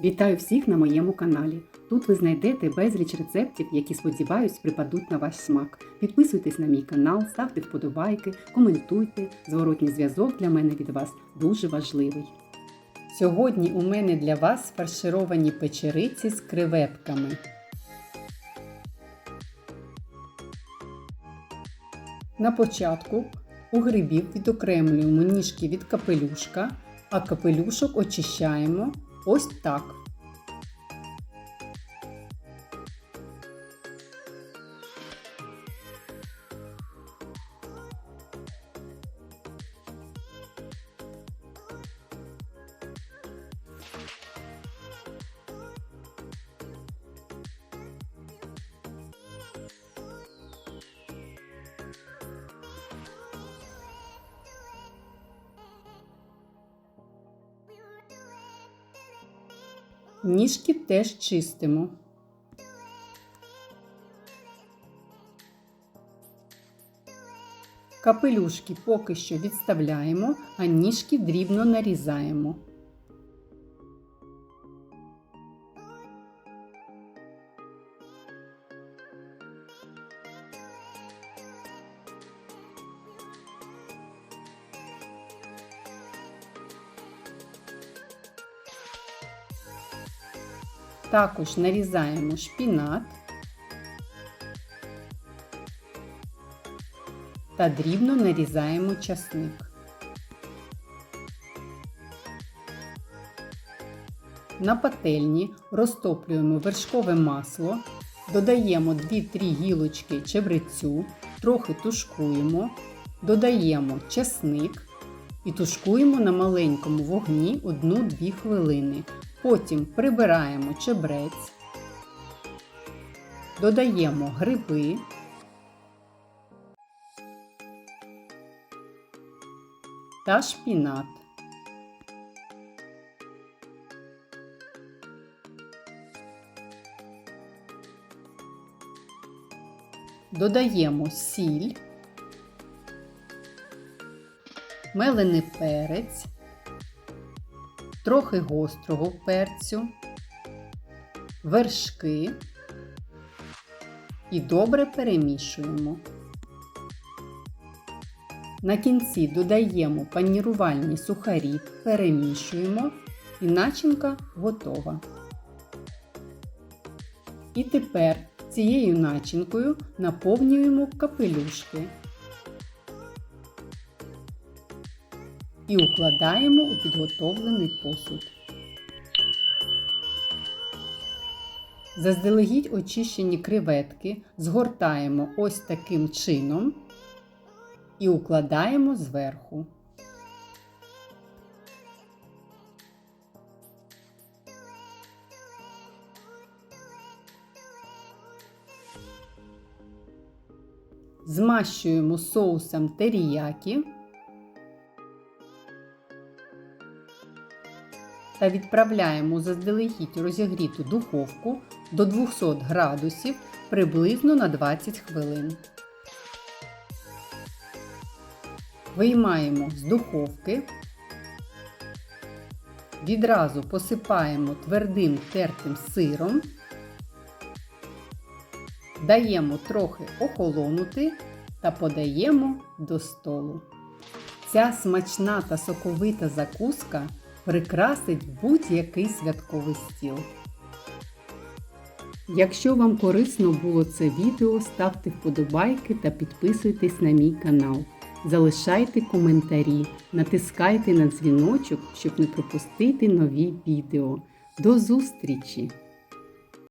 Вітаю всіх на моєму каналі. Тут ви знайдете безліч рецептів, які, сподіваюсь, припадуть на ваш смак. Підписуйтесь на мій канал, ставте вподобайки, коментуйте. Зворотній зв'язок для мене від вас дуже важливий. Сьогодні у мене для вас фаршировані печериці з креветками. На початку у грибів відокремлюємо ніжки від капелюшка, а капелюшок очищаємо ось так. Ніжки теж чистимо. Капелюшки поки що відставляємо, а ніжки дрібно нарізаємо. Також нарізаємо шпінат та дрібно нарізаємо часник. На пательні розтоплюємо вершкове масло, додаємо 2-3 гілочки чебрецю, трохи тушкуємо, додаємо часник і тушкуємо на маленькому вогні 1-2 хвилини. Потім прибираємо чебрець, додаємо гриби, та шпінат. Додаємо сіль, мелений перець, трохи гострого перцю, вершки і добре перемішуємо. На кінці додаємо панірувальні сухарі, перемішуємо і начинка готова. І тепер цією начинкою наповнюємо капелюшки і укладаємо у підготовлений посуд. Заздалегідь очищені креветки згортаємо ось таким чином і укладаємо зверху. Змащуємо соусом теріякі та відправляємо заздалегідь розігріту духовку до 200 градусів приблизно на 20 хвилин. Виймаємо з духовки, відразу посипаємо твердим тертим сиром, даємо трохи охолонути та подаємо до столу. Ця смачна та соковита закуска прикрасить будь-який святковий стіл. Якщо вам корисно було це відео, ставте вподобайки та підписуйтесь на мій канал. Залишайте коментарі, натискайте на дзвіночок, щоб не пропустити нові відео. До зустрічі!